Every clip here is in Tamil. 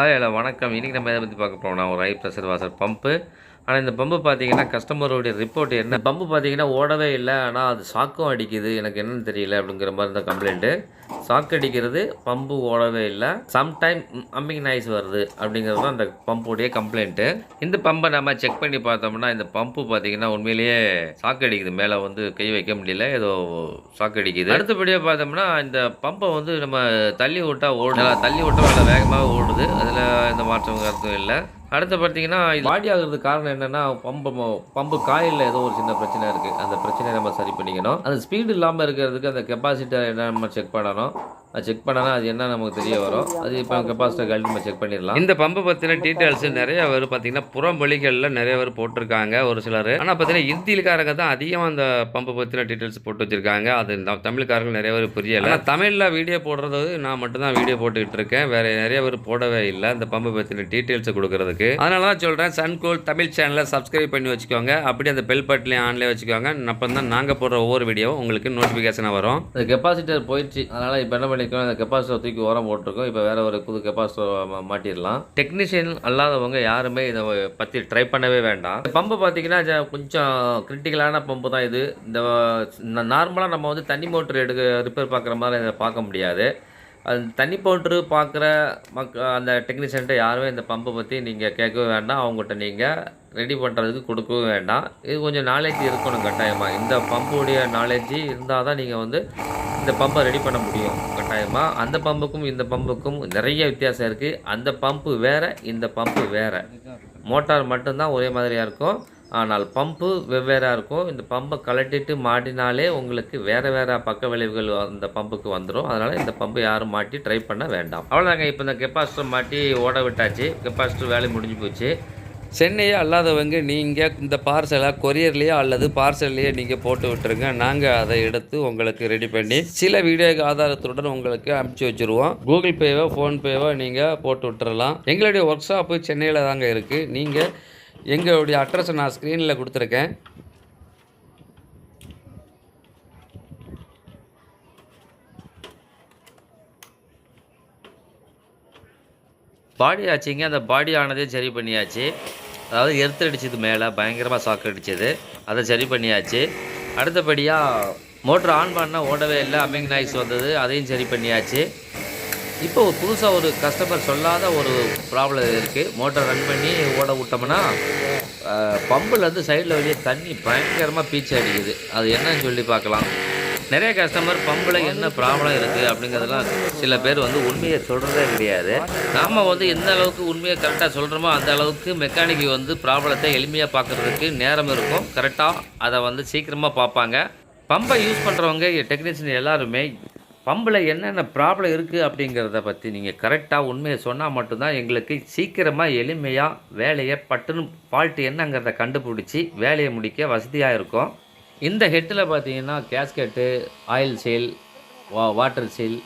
ஹாய் ஹலோ வணக்கம். இன்றைக்கி நம்ம எதை பற்றி பார்க்க போகிறோம்னா ஒரு ஹை ப்ரெஷர் வாசர் பம்பு ஆனால் இந்த பம்பு பார்த்தீங்கன்னா கஸ்டமருடைய ரிப்போர்ட் என்ன? பம்பு பார்த்தீங்கன்னா ஓடவே இல்லை. ஆனால் அது சாக்கும் அடிக்குது. எனக்கு என்னன்னு தெரியல அப்படிங்கிற மாதிரி இருந்த கம்ப்ளைண்ட்டு சாக்கு அடிக்கிறது பம்பு ஓடவே இல்லை. சம்டைம் அம்மிங் நாய்ஸ் வருது அப்படிங்கிறது தான் அந்த பம்புடைய கம்ப்ளைண்ட்டு இந்த பம்பை நம்ம செக் பண்ணி பார்த்தோம்னா இந்த பம்பு பார்த்தீங்கன்னா உண்மையிலேயே சாக்கு அடிக்குது. மேலே வந்து கை வைக்க முடியல. ஏதோ சாக்கு அடிக்குது. அடுத்தபடியாக பார்த்தோம்னா இந்த பம்பை வந்து நம்ம தள்ளி விட்டா ஓடுது தள்ளி விட்டால் நல்லா வேகமாக ஓடுது. அதில் எந்த மாற்றம் கருத்தும் இல்லை. அடுத்து பார்த்தீங்கன்னா இது பாடி ஆகிறதுக்கு காரணம் என்னென்னா பம்பு பம்பு காயில் ஏதோ ஒரு சின்ன பிரச்சனை இருக்குது அந்த பிரச்சனையை நம்ம சரி பண்ணிக்கணும். அந்த ஸ்பீடு இல்லாமல் இருக்கிறதுக்கு அந்த கெப்பாசிட்டர் என்ன நம்ம செக் பண்ணணும். அது செக் பண்ணனா அது என்ன நமக்கு தெரிய வரும்? அது இப்போ கெப்பாசிட்டர் கழட்டி நம்ம செக் பண்ணிடலாம். இந்த பம்பை பற்றின டீட்டெயில்ஸ் நிறைய பேர் பார்த்தீங்கன்னா புறமொழிகளில் நிறைய பேர் போட்டிருக்காங்க ஒரு சிலர். ஆனால் பார்த்தீங்கன்னா ஹிந்திக்காரங்க தான் அதிகமாக அந்த பம்பை பற்றின டீட்டெயில்ஸ் போட்டு வச்சிருக்காங்க. அது நம்ம தமிழ்காரங்க நிறைய பேர் புரியலை. ஆனால் தமிழில் வீடியோ போடுறது நான் மட்டும்தான் வீடியோ போட்டுக்கிட்டு இருக்கேன். வேறு நிறைய பேர் போடவே இல்லை அந்த பம்பை பற்றின டீட்டெயில்ஸ் கொடுக்கறதுக்கு. அதனால தான் சொல்கிறேன் சன்கோல் தமிழ் சேனலை சப்ஸ்கிரைப் பண்ணி வச்சுக்கோங்க. அப்படி அந்த பெல் பட்டனையும் ஆன்லேயே வச்சுக்கோங்க. அப்போ தான் நாங்கள் போடுற ஒவ்வொரு வீடியோவும் உங்களுக்கு நோட்டிஃபிகேஷனாக வரும். கெப்பாசிட்டர் போயிடுச்சு. அதனால் இப்போ என்ன பண்ணிருக்கோம் அந்த கெப்பாசிட்டர் தூக்கி உரம் போட்டிருக்கோம். இப்போ வேற ஒரு புது கெப்பாசிட்டர் மாட்டிடலாம். டெக்னீஷியன் அல்லாதவங்க யாருமே இதை பற்றி ட்ரை பண்ணவே வேண்டாம். இந்த பம்பு பார்த்தீங்கன்னா கொஞ்சம் கிரிட்டிக்கலான பம்பு தான் இது. இந்த நார்மலாக நம்ம வந்து தண்ணி மோட்டர் எடுக்க ரிப்பேர் பார்க்குற மாதிரி இதை பார்க்க முடியாது. அது தண்ணி போட்டு பார்க்குற மக் அந்த டெக்னீஷியன்ட்ட யாருமே இந்த பம்பை பற்றி நீங்கள் கேட்கவே வேண்டாம். அவங்ககிட்ட நீங்கள் ரெடி பண்ணுறதுக்கு கொடுக்கவும் வேண்டாம். இது கொஞ்சம் நாலேஜ் இருக்கணும் கட்டாயமாக இந்த பம்புடைய நாலேஜ் இருந்தால் தான் நீங்கள் வந்து இந்த பம்பை ரெடி பண்ண முடியும். கட்டாயமாக அந்த பம்புக்கும் இந்த பம்புக்கும் நிறைய வித்தியாசம் இருக்குது அந்த பம்பு வேறு இந்த பம்பு வேறு. மோட்டார் மட்டும்தான் ஒரே மாதிரியாக இருக்கும். ஆனால் பம்பு வெவ்வேறாக இருக்கும். இந்த பம்பை கலட்டிட்டு மாட்டினாலே உங்களுக்கு வேறு வேறு பக்க விளைவுகள் அந்த பம்புக்கு வந்துடும் அதனால் இந்த பம்பு யாரும் மாட்டி ட்ரை பண்ண வேண்டாம். அவ்வளோதாங்க இப்போ இந்த கெப்பாசிட்டர் மாட்டி ஓட விட்டாச்சு. கெப்பாசிட்டர் வேலை முடிஞ்சு போச்சு. சென்னையே அல்லாதவங்க நீங்கள் இந்த பார்சலாக கொரியர்லேயோ அல்லது பார்சல்லையோ நீங்கள் போட்டு விட்டுருங்க. நாங்கள் அதை எடுத்து உங்களுக்கு ரெடி பண்ணி சில வீடியோ ஆதாரத்துடன் உங்களுக்கு அனுப்பிச்சி வச்சுருவோம். கூகுள் பேவோ ஃபோன்பேவோ நீங்கள் போட்டு விட்டுறலாம். எங்களுடைய ஒர்க் ஷாப்பு சென்னையில் தாங்க இருக்குது நீங்கள் எங்களுடைய அட்ரஸை நான் ஸ்க்ரீனில் கொடுத்துருக்கேன். பாடி ஆச்சுங்க. அந்த பாடி ஆனதே சரி பண்ணியாச்சு. அதாவது எர்த்தடிச்சது மேலே பயங்கரமாக சாக்கு அடிச்சது. அதை சரி பண்ணியாச்சு. அடுத்தபடியாக மோட்ரு ஆன் பண்ணால் ஓடவே இல்லை. அம்மிங் நாய்ஸ் வந்தது. அதையும் சரி பண்ணியாச்சு. இப்போ புதுசாக ஒரு கஸ்டமர் சொல்லாத ஒரு ப்ராப்ளம் இருக்குது மோட்டர் ரன் பண்ணி ஓட விட்டோம்னா பம்புலேருந்து சைடில் வெளியே தண்ணி பயங்கரமாக பீச்சு அடிக்குது. அது என்னன்னு சொல்லி பார்க்கலாம். நிறைய கஸ்டமர் பம்பில் என்ன ப்ராப்ளம் இருக்குது அப்படிங்கிறதெல்லாம் சில பேர் வந்து உண்மையை சொல்கிறதே கிடையாது. நாம் வந்து எந்த அளவுக்கு உண்மையை கரெக்டாக சொல்கிறோமோ அந்த அளவுக்கு மெக்கானிக் வந்து ப்ராப்ளத்தை எளிமையாக பார்க்குறதுக்கு நேரம் இருக்கும். கரெக்டாக அதை வந்து சீக்கிரமாக பார்ப்பாங்க. பம்பை யூஸ் பண்ணுறவங்க டெக்னீஷியன் எல்லாருமே பம்பில் என்னென்ன ப்ராப்ளம் இருக்குது அப்படிங்கிறத பற்றி நீங்கள் கரெக்டாக உண்மையை சொன்னால் மட்டும்தான் எங்களுக்கு சீக்கிரமாக எளிமையாக வேலையை பட்டுன்னு ஃபால்ட்டு என்னங்கிறத கண்டுபிடிச்சி வேலையை முடிக்க வசதியாக இருக்கும். இந்த ஹெட்டில் பார்த்தீங்கன்னா கேஸ்கெட்டு ஆயில் சேல் வா வாட்டர் சேல்.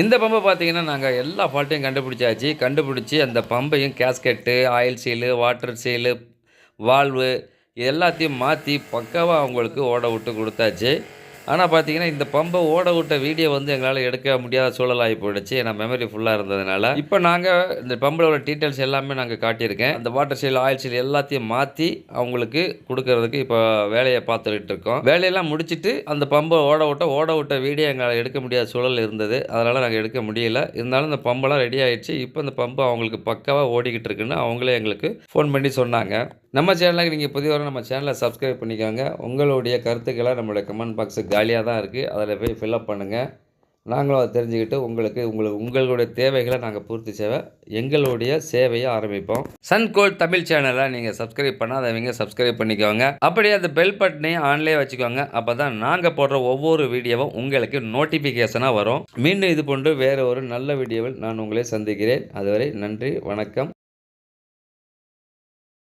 இந்த பம்பை பார்த்தீங்கன்னா நாங்கள் எல்லா ஃபால்ட்டையும் கண்டுபிடிச்சாச்சு. கண்டுபிடிச்சி அந்த பம்பையும் gasket oil seal water seal valve எல்லாத்தையும் மாற்றி பக்காவாக அவங்களுக்கு ஓட விட்டு கொடுத்தாச்சு. ஆனால் பார்த்தீங்கன்னா இந்த பம்பை ஓட விட்ட வீடியோ வந்து எங்களால் எடுக்க முடியாத சூழலாகி போயிடுச்சு. ஏன்னா மெமரி ஃபுல்லாக இருந்ததுனால. இப்போ நாங்கள் இந்த பம்பில் டீட்டெயில்ஸ் எல்லாமே நாங்கள் காட்டியிருக்கேன். அந்த வாட்டர் சீல் ஆயில் சீல் எல்லாத்தையும் மாற்றி அவங்களுக்கு கொடுக்கறதுக்கு இப்போ வேலையை பார்த்துக்கிட்டு இருக்கோம். வேலையெல்லாம் முடிச்சுட்டு அந்த பம்பை ஓட விட்ட ஓட விட்ட வீடியோ எங்களால் எடுக்க முடியாத சூழல் இருந்தது. அதனால் நாங்கள் எடுக்க முடியல. இருந்தாலும் இந்த பம்பெல்லாம் ரெடி ஆகிடுச்சு இப்போ இந்த பம்பு அவங்களுக்கு பக்காவாக ஓடிக்கிட்டு இருக்குன்னு அவங்களே எங்களுக்கு ஃபோன் பண்ணி சொன்னாங்க. நம்ம சேனலுக்கு நீங்கள் புதிய நம்ம சேனலை சப்ஸ்கிரைப் பண்ணிக்கோங்க. உங்களுடைய கருத்துக்களை நம்மளுடைய கமெண்ட் பாக்ஸுக்கு காலியாக தான் இருக்குது அதில் போய் ஃபில்அப் பண்ணுங்கள் நாங்களும் அதை தெரிஞ்சுக்கிட்டு உங்களுக்கு உங்களுக்கு உங்களுடைய தேவைகளை நாங்கள் பூர்த்தி செய்ய எங்களுடைய சேவையை ஆரம்பிப்போம். சன்கோல் தமிழ் சேனலை நீங்கள் சப்ஸ்கிரைப் நீங்கள் சப்ஸ்கிரைப் பண்ணிக்கோங்க. அப்படியே அந்த பெல் பட்டனையும் ஆன்லேயே வச்சுக்கோங்க. அப்போ தான் நாங்கள் போடுற ஒவ்வொரு வீடியோவும் உங்களுக்கு நோட்டிஃபிகேஷனாக வரும். மீண்டும் இது போன்று வேறு ஒரு நல்ல வீடியோவில் நான் உங்களை சந்திக்கிறேன். அதுவரை நன்றி வணக்கம்.